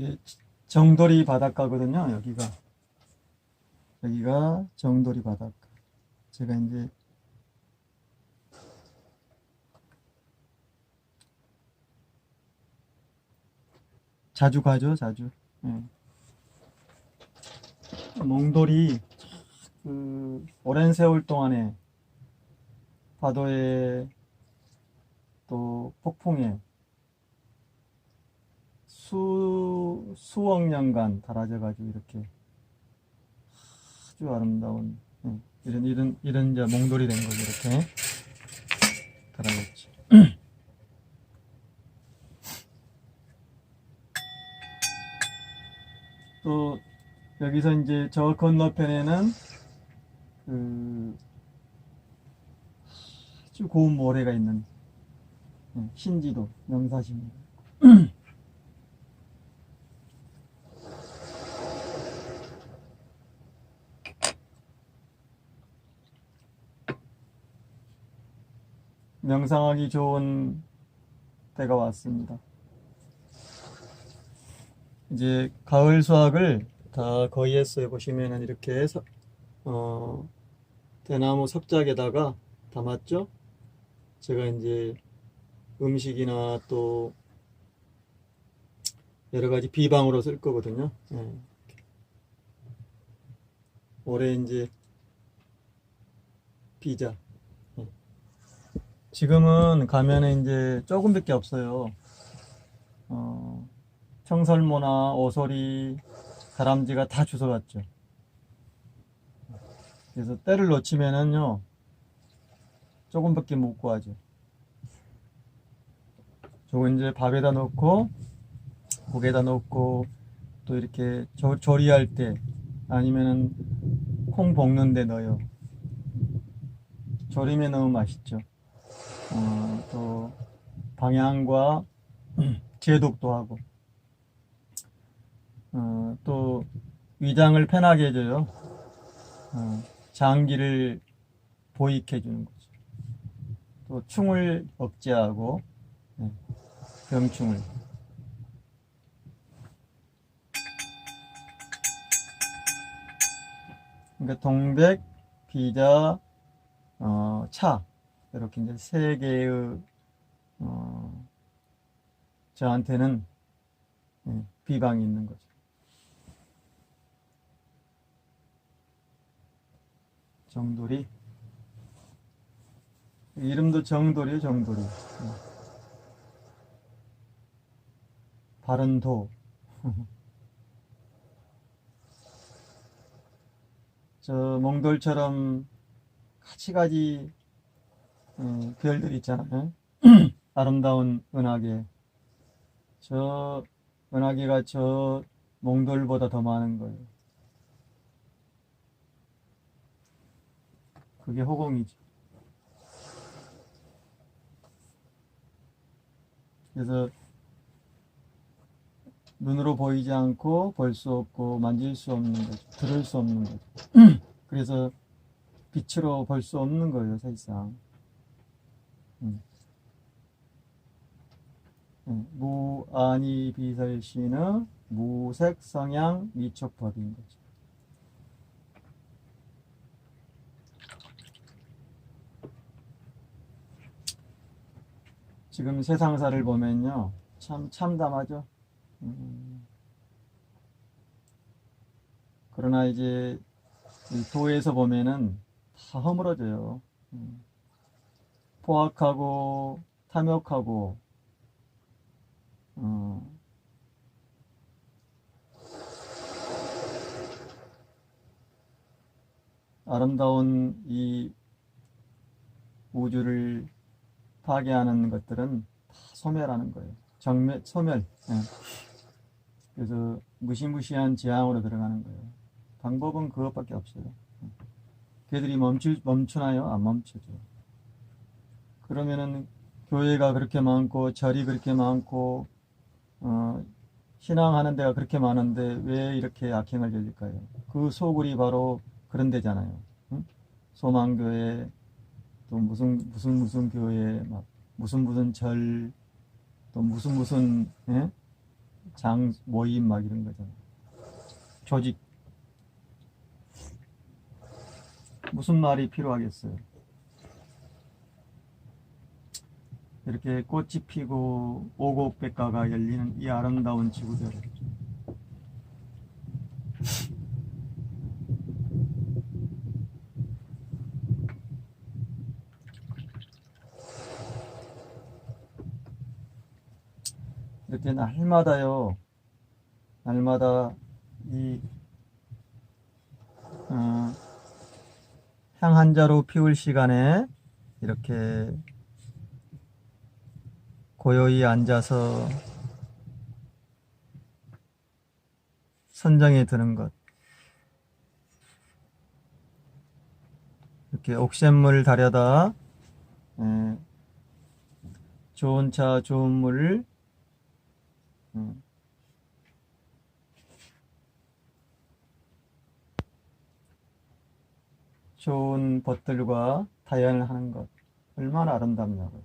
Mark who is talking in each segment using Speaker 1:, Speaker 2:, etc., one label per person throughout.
Speaker 1: 예, 정돌이 바닷가거든요. 여기가 여기가 정돌이 바닷가. 제가 이제 자주 가죠, 자주. 예. 몽돌이 그 오랜 세월 동안에 파도에 또 폭풍에 수, 수억 년간 달아져 가지고 이렇게 아주 아름다운 예, 이런 이런 이런 이제 몽돌이 된 거죠 이렇게 달아졌죠. 또 여기서 이제 저 건너편에는 그 아주 고운 모래가 있는 예, 신지도 명사시입니다. 명상하기 좋은 때가 왔습니다. 이제 가을 수확을 다 거의 했어요. 보시면은 이렇게 서- 어, 대나무 석작에다가 담았죠. 제가 이제 음식이나 또 여러 가지 비방으로 쓸 거거든요. 예. 올해 이제 비자. 예. 지금은 가면은 이제 조금밖에 없어요. 어, 청설모나 오소리, 다람쥐가 다 주워갔죠. 그래서 때를 놓치면은요, 조금밖에 못 구하죠. 저거 이제 밥에다 넣고, 국에다 넣고, 또 이렇게 조, 조리할 때, 아니면은 콩 볶는 데 넣어요. 조림에 넣으면 맛있죠. 어, 또, 방향과 제독도 하고, 어, 또 위장을 편하게 해줘요. 어, 장기를 보익해 주는 거죠. 또 충을 억제하고 네, 병충을. 그러니까 동백, 비자, 어, 차 이렇게 이제 세 개의 어, 저한테는 예, 비방이 있는 거죠. 정돌이 이름도 정돌이에요 정돌이 예. 바른 도. 저 몽돌처럼 가지가지 예, 별들 있잖아요. 아름다운 은하계. 저 은하계가 저 몽돌보다 더 많은 거예요. 그게 허공이죠. 그래서 눈으로 보이지 않고 볼 수 없고 만질 수 없는 거죠. 들을 수 없는 거죠. 그래서 빛으로 볼 수 없는 거예요, 사실상. 음. 음, 무아니 비설신의 무색 성향 미촉법인 거죠. 지금 세상사를 보면요, 참 참담하죠. 음. 그러나 이제 이 도에서 보면은 다 허물어져요. 음. 포악하고 탐욕하고 어, 아름다운 이 우주를 파괴하는 것들은 다 소멸하는 거예요. 정멸, 소멸. 예. 그래서 무시무시한 재앙으로 들어가는 거예요. 방법은 그것밖에 없어요. 예. 걔들이 멈추, 멈추나요? 안 멈추죠. 그러면은 교회가 그렇게 많고 절이 그렇게 많고 어, 신앙하는 데가 그렇게 많은데 왜 이렇게 악행을 저질까요? 그 소굴이 바로 그런 데잖아요. 응? 소망교회 또 무슨 무슨 무슨 교회 막 무슨 무슨 절 또 무슨 무슨 예? 장 모임 막 이런 거잖아. 조직 무슨 말이 필요하겠어요? 이렇게 꽃이 피고 오곡백과가 열리는 이 아름다운 지구대를 이렇게 날마다요, 날마다 이 어, 향한 자루 피울 시간에 이렇게 고요히 앉아서 선정에 드는 것. 이렇게 옥샘물 다려다 에, 좋은 차, 좋은 물 음, 좋은 벗들과 다연을 하는 것 얼마나 아름답냐고요.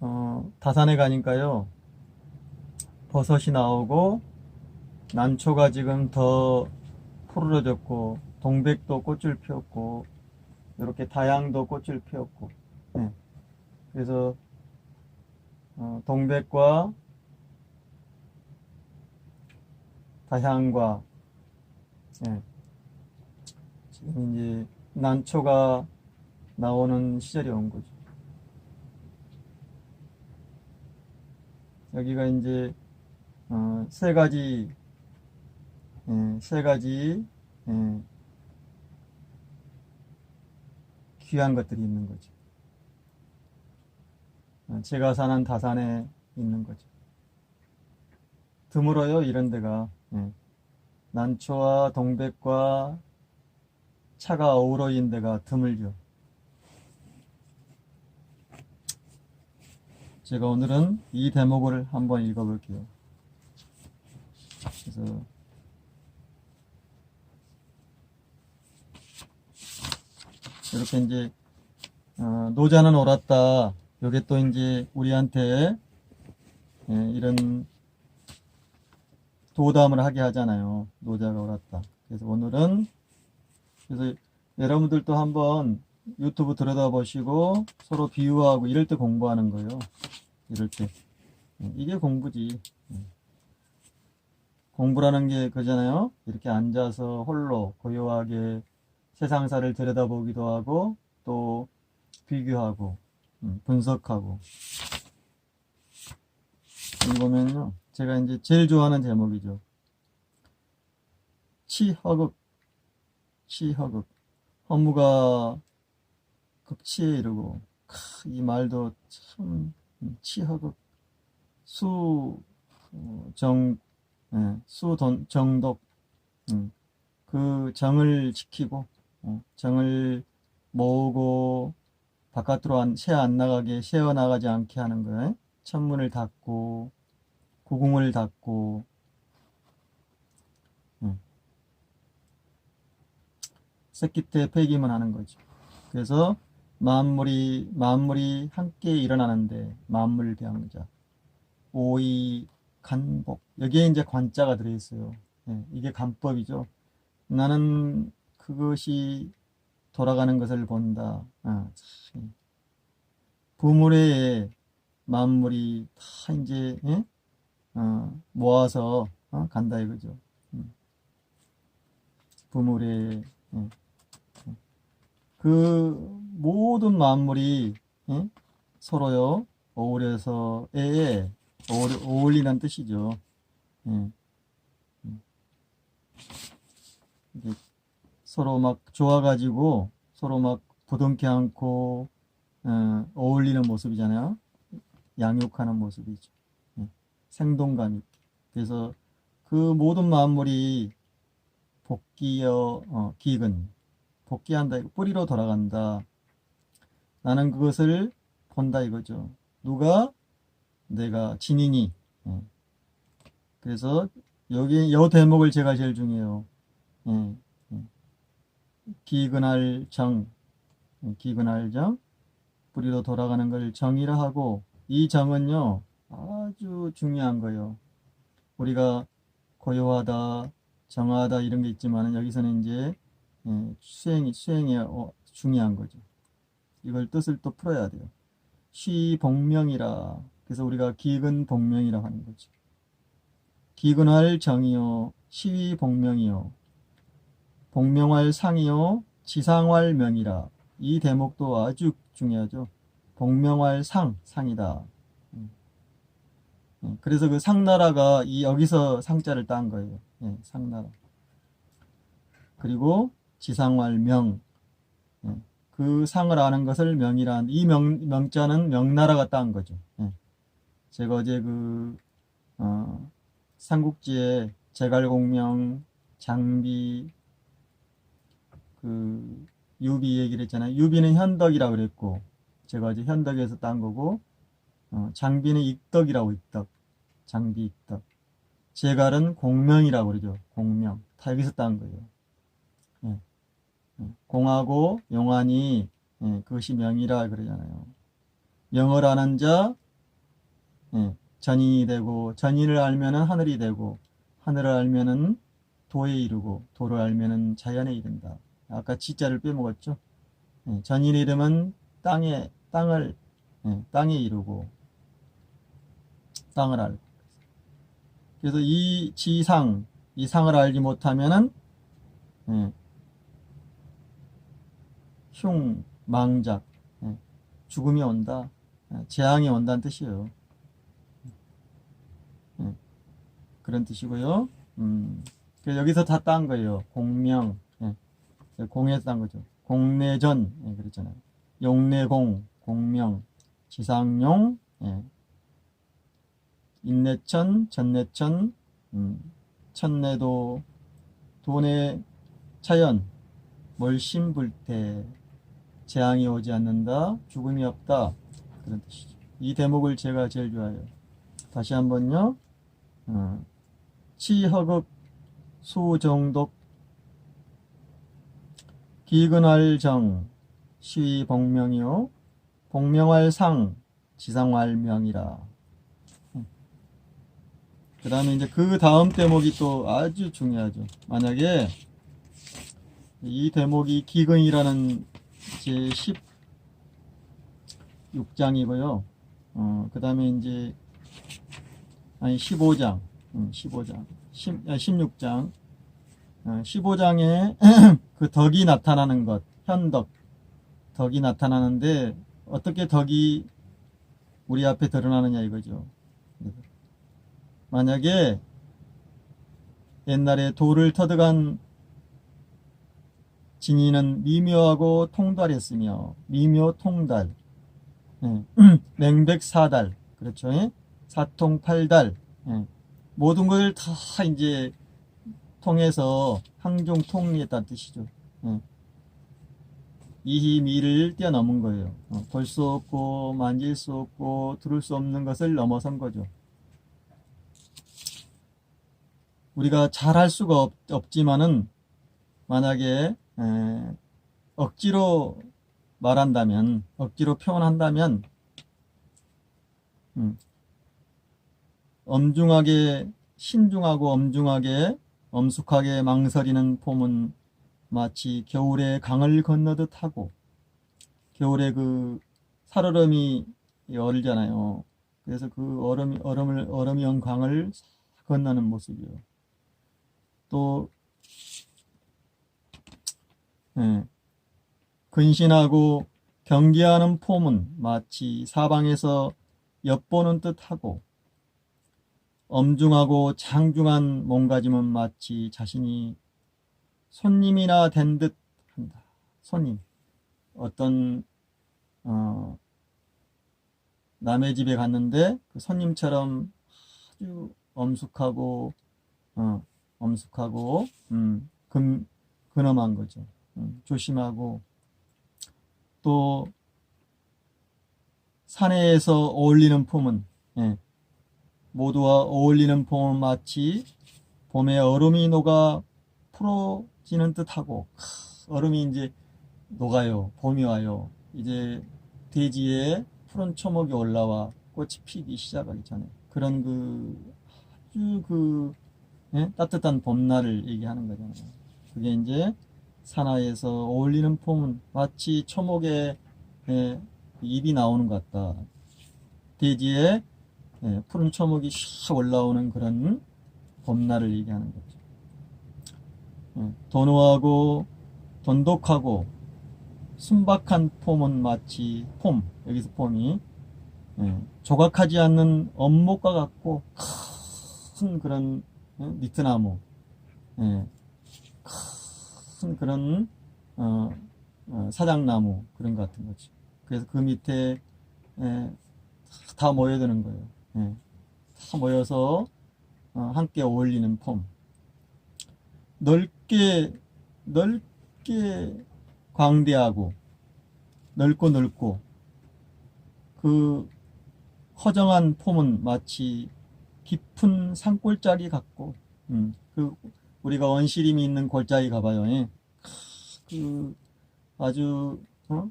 Speaker 1: 어, 다산에 가니까요, 버섯이 나오고, 난초가 지금 더 푸르러졌고, 동백도 꽃을 피웠고, 이렇게 다양도 꽃을 피웠고, 네. 그래서, 어, 동백과 다향과, 예. 지금 이제 난초가 나오는 시절이 온 거죠. 여기가 이제 어, 세 가지 예, 세 가지 예, 귀한 것들이 있는 거죠. 어, 제가 사는 다산에 있는 거죠. 드물어요 이런 데가 예. 난초와 동백과 차가 어우러진 데가 드물죠. 제가 오늘은 이 대목을 한번 읽어볼게요. 그래서 이렇게 이제 어, 노자는 옳았다. 요게 또 이제 우리한테 예, 이런 도담을 하게 하잖아요. 노자가 옳았다. 그래서 오늘은 그래서 여러분들도 한번 유튜브 들여다보시고 서로 비유하고 이럴 때 공부하는 거예요. 이럴 때. 예, 이게 공부지. 예. 공부라는 게 그잖아요. 이렇게 앉아서 홀로 고요하게 세상사를 들여다보기도 하고 또 비교하고 음, 분석하고 여기 보면요. 제가 이제 제일 좋아하는 제목이죠. 치허극 치허극 허무가 극치에 이르고 크, 이 말도 참 음, 치허극 수정 예, 수돈 정독 음, 그 정을 지키고 어, 정을 모으고 바깥으로 안, 새안 나가게 새어 나가지 않게 하는 거예요. 천문을 닫고 구궁을 닫고 음. 새끼 때 폐기만 하는 거죠. 그래서 만물이 만물이 함께 일어나는데 만물 대항자 오이 간복 여기에 이제 관자가 들어있어요. 예, 이게 간법이죠. 나는 그것이 돌아가는 것을 본다. 아, 참. 부물에 만물이 다 이제 예? 어, 모아서 어? 간다 이거죠. 음. 부물에 예. 그 모든 만물이 예? 서로요 어울려서 에 어울리, 어울리는 뜻이죠. 이게 서로 막 좋아가지고 서로 막 부둥켜 안고 어, 어울리는 모습이잖아요. 양육하는 모습이죠. 예. 생동감 있게. 그래서 그 모든 만물이 복귀여 어, 기근 복귀한다 뿌리로 돌아간다. 나는 그것을 본다 이거죠. 누가 내가 진인이. 예. 그래서 여기 여 대목을 제가 제일 중요해요. 예. 예. 기근할 정, 기근할 정, 뿌리로 돌아가는 걸 정이라 하고, 이 정은요, 아주 중요한 거예요. 우리가 고요하다, 정하다 이런 게 있지만 여기서는 이제 예, 수행이 수행이 어, 중요한 거죠. 이걸 뜻을 또 풀어야 돼요. 시 복명이라 그래서 우리가 기근 복명이라 하는 거죠. 기근할 정이요, 시위 복명이요, 복명할 상이요, 지상할 명이라 이 대목도 아주 중요하죠. 복명할 상, 상이다. 음. 예, 그래서 그 상나라가 이 여기서 상자를 딴 거예요. 예, 상나라. 그리고 지상활 명. 예, 그 상을 아는 것을 명이란 이 명, 명자는 명나라가 딴 거죠. 예. 제가 어제 그 어, 삼국지에 제갈공명, 장비, 그 유비 얘기를 했잖아요. 유비는 현덕이라고 그랬고 제가 어제 현덕에서 딴 거고 어, 장비는 익덕이라고 익덕. 장비 익덕. 제갈은 공명이라고 그러죠. 공명. 다 여기서 딴 거예요. 공하고 용안이 예, 그것이 명이라 그러잖아요. 명을 아는 자 예, 전인이 되고 전인을 알면은 하늘이 되고 하늘을 알면은 도에 이르고 도를 알면은 자연에 이른다. 아까 지자를 빼먹었죠. 예, 전인의 이름은 땅에 땅을 예, 땅에 이르고 땅을 알고 그래서 이 지상 이 상을 알지 못하면은 예, 흉 망작 예, 죽음이 온다 예, 재앙이 온다는 뜻이에요. 예, 그런 뜻이고요. 음, 여기서 다 딴 거예요. 공명 예, 공에서 딴 거죠. 공내전 예, 그랬잖아요. 용내공 공명 지상용 예, 인내천, 전내천, 음, 천내도, 도내 차연, 멀심불태, 재앙이 오지 않는다, 죽음이 없다. 그런 뜻이죠. 이 대목을 제가 제일 좋아해요. 다시 한번요. 어, 치허극, 수정독, 기근할 정, 시위 복명이요. 복명할 상, 지상할 명이라. 그 다음에 이제 그 다음 대목이 또 아주 중요하죠. 만약에 이 대목이 기근이라는 제 16장이고요. 어, 그 다음에 이제, 아니, 15장, 음, 15장, 10, 16장, 어, 15장에 그 덕이 나타나는 것, 현덕, 덕이 나타나는데, 어떻게 덕이 우리 앞에 드러나느냐 이거죠. 만약에 옛날에 돌을 터득한 진이는 미묘하고 통달했으며 미묘 통달 예. 맹백사달 그렇죠 예? 사통팔달 예. 모든 걸 다 이제 통해서 항종 통리했다는 뜻이죠 예. 이희미를 뛰어넘은 거예요 어, 볼수 없고 만질 수 없고 들을 수 없는 것을 넘어선 거죠 우리가 잘할 수가 없, 없지만은 만약에 에, 억지로 말한다면 억지로 표현한다면 음, 엄중하게 신중하고 엄중하게 엄숙하게 망설이는 폼은 마치 겨울에 강을 건너듯 하고 겨울에 그 살얼음이 얼잖아요. 그래서 그 얼음 얼음을 얼음이 온 강을 건너는 모습이요. 또 예, 근신하고 경계하는 폼은 마치 사방에서 엿보는 듯하고 엄중하고 장중한 몸가짐은 마치 자신이 손님이나 된 듯 한다. 손님. 어떤 어, 남의 집에 갔는데 그 손님처럼 아주 엄숙하고 어, 엄숙하고 음, 근, 근엄한 거죠. 음, 조심하고 또 사내에서 어울리는 폼은 예, 모두와 어울리는 폼은 마치 봄에 얼음이 녹아 풀어지는 듯하고 얼음이 이제 녹아요. 봄이 와요. 이제 대지에 푸른 초목이 올라와 꽃이 피기 시작하기 전에 그런 그 아주 그 예? 따뜻한 봄날을 얘기하는 거잖아요. 그게 이제 산하에서 어울리는 폼은 마치 초목에 예, 잎이 나오는 것 같다. 대지에 예, 푸른 초목이 샥 올라오는 그런 봄날을 얘기하는 거죠. 예, 도노하고 돈독하고 순박한 폼은 마치 폼 여기서 폼이 예, 조각하지 않는 엄목과 같고 큰 그런 예, 니트나무 예, 큰 그런 어, 어, 사장나무 그런 것 같은 거죠. 그래서 그 밑에 예, 다 모여드는 거예요. 예, 다 모여서 어, 함께 어울리는 폼. 넓게 넓게 광대하고 넓고 넓고 그 허정한 폼은 마치 깊은 산골짜기 같고 음, 그 우리가 원시림이 있는 골짜기 가봐요. 예. 그 아주 어?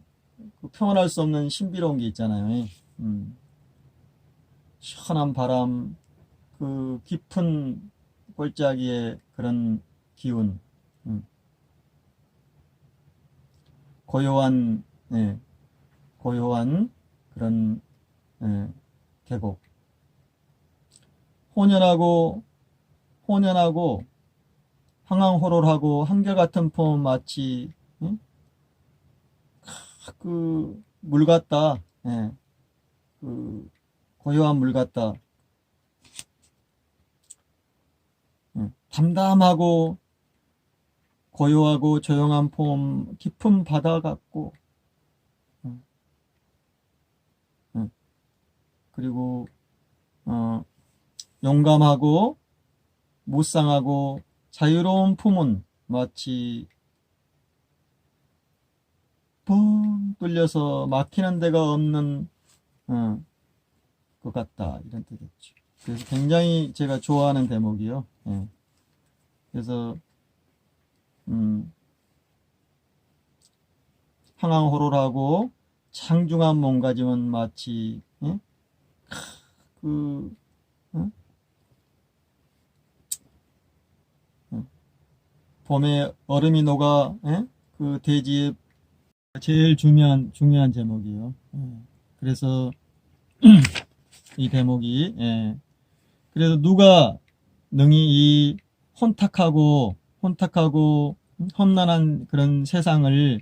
Speaker 1: 그 표현할 수 없는 신비로운 게 있잖아요. 예. 음. 시원한 바람, 그 깊은 골짜기의 그런 기운, 음. 고요한, 예, 고요한 그런 예, 계곡. 혼연하고 혼연하고 황황호롤하고 한결같은 폼 마치 응? 그물 같다. 예. 그 고요한 물 같다. 예. 담담하고 고요하고 조용한 폼 깊은 바다 같고 예. 예. 그리고 어, 용감하고 무쌍하고 자유로운 품은 마치 뻥 뚫려서 막히는 데가 없는 어, 것 같다 이런 뜻이죠. 그래서 굉장히 제가 좋아하는 대목이요. 예. 그래서 음, 황황호롤하고 창중한 몸가짐은 마치 예? 그 어? 어. 봄에 얼음이 녹아 예? 그 대지에 제일 중요한 중요한 제목이에요. 예. 그래서 이 대목이 예. 그래서 누가 능히 이 혼탁하고 혼탁하고 험난한 그런 세상을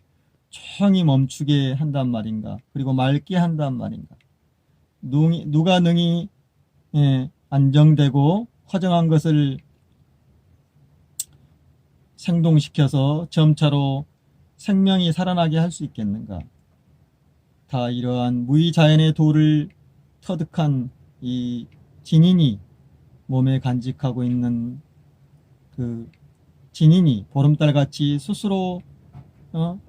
Speaker 1: 조용히 멈추게 한단 말인가 그리고 맑게 한단 말인가 누- 누가 능히 예, 안정되고 허정한 것을 생동시켜서 점차로 생명이 살아나게 할 수 있겠는가 다 이러한 무의자연의 도를 터득한 이 진인이 몸에 간직하고 있는 그 진인이 보름달 같이 스스로 어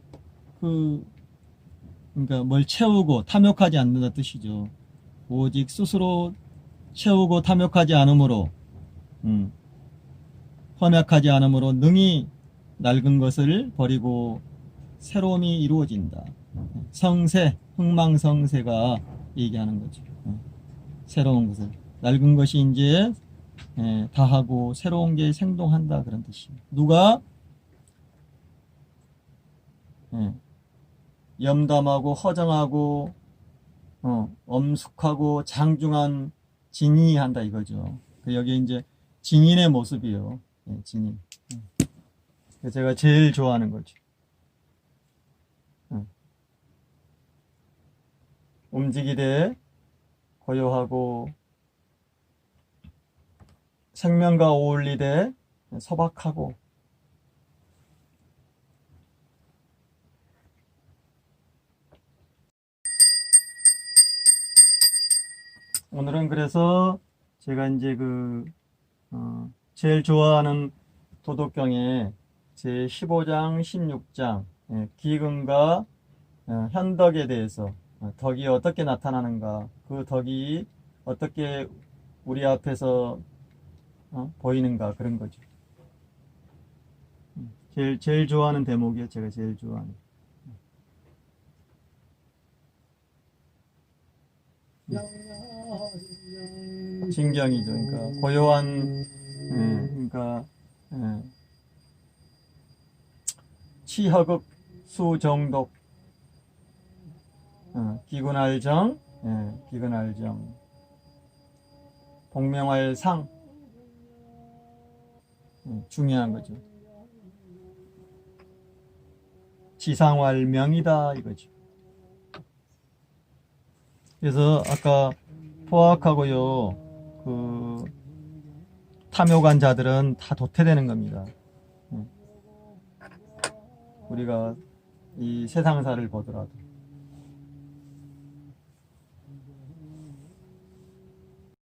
Speaker 1: 그 그러니까 뭘 채우고 탐욕하지 않는다 뜻이죠. 오직 스스로 채우고 탐욕하지 않으므로 음, 험약하지 않으므로 능히 낡은 것을 버리고 새로움이 이루어진다. 성세, 흥망성세가 얘기하는 거죠. 어, 새로운 것을 낡은 것이 이제 예, 다하고 새로운 게 생동한다 그런 뜻이에요. 누가 예, 염담하고 허정하고 어, 엄숙하고 장중한 진인이 한다 이거죠. 그 여기 이제 진인의 모습이요. 예. 음. 그 제가 제일 좋아하는 거죠. 음. 움직이되 고요하고 생명과 어울리되 소박하고 오늘은 그래서 제가 이제 그 어, 제일 좋아하는 도덕경의 제 15장, 16장 예, 기근과 어, 현덕에 대해서 어, 덕이 어떻게 나타나는가 그 덕이 어떻게 우리 앞에서 어, 보이는가 그런 거죠. 음, 제일 제일 좋아하는 대목이에요. 제가 제일 좋아하는. 진경이죠. 그러니까 고요한, 예, 그러니까 예. 치허극 수정독, 어, 기근알정, 예, 기근알정, 복명할상, 예, 중요한 거죠. 지상활명이다 이거죠. 그래서 아까 포악하고요, 그 탐욕한 자들은 다 도태되는 겁니다. 예. 우리가 이 세상사를 보더라도